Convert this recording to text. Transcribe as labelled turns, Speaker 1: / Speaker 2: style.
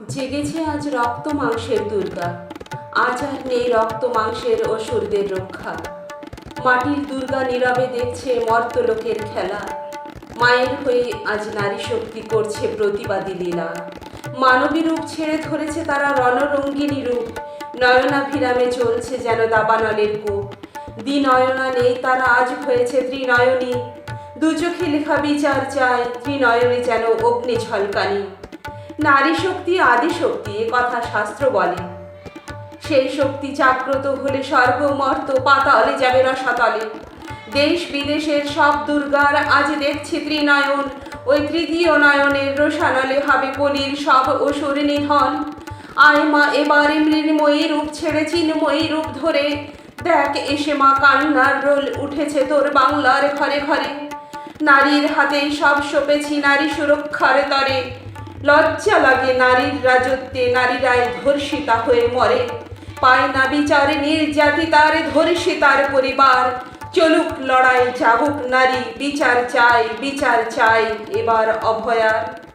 Speaker 1: জেগেছে আজ রক্ত মাংসের দুর্গা। আজ আর নেই রক্ত মাংসের অসুরদের রক্ষা। মাটির দুর্গা নীরবে দেখছে মর্তলোকের খেলা। মায়ের হয়ে আজ নারী শক্তি করছে প্রতিবাদী লীলা। মানবী রূপ ছেড়ে ধরেছে তারা রণরঙ্গিনী রূপ। নয়নাভিরামে চলছে যেন দাবানলের কূপ। দ্বিনয়না নেই তারা আজ হয়েছে ত্রিনয়নী। দু চোখে লেখা বিচার চায় ত্রিনয়নে যেন অগ্নি ঝলকানি। নারী শক্তি আদি শক্তি এ কথা শাস্ত্র বলে। সেই শক্তি জাগ্রত হলে সর্বমর্ত মর্ত পাতালে যাবে রসাতলে। দেশ বিদেশের সব দুর্গার আজ দেখছি ত্রিনয়ন, ওই তৃতীয় নয়নের রোশানলে হবে কলির সব অসুর নিধন। আয় মা, এবারে মৃন্ময়ী রূপ ছেড়ে চিন্ময়ী রূপ ধরে। দেখ এসে মা কান্নার রোল উঠেছে তোর বাংলার ঘরে ঘরে। নারীর হাতেই সব সপেছি নারী সুরক্ষার তরে। লজ্জা লাগে নারীর রাজত্বে, নারীরাই ধর্ষিতা হয়ে মরে। পায় না বিচারে নির্যাতিতার ধর্ষিতার পরিবার। চলুক, লড়াই যাবুক, নারী বিচার চাই বিচার চাই, এবার অভয়ার।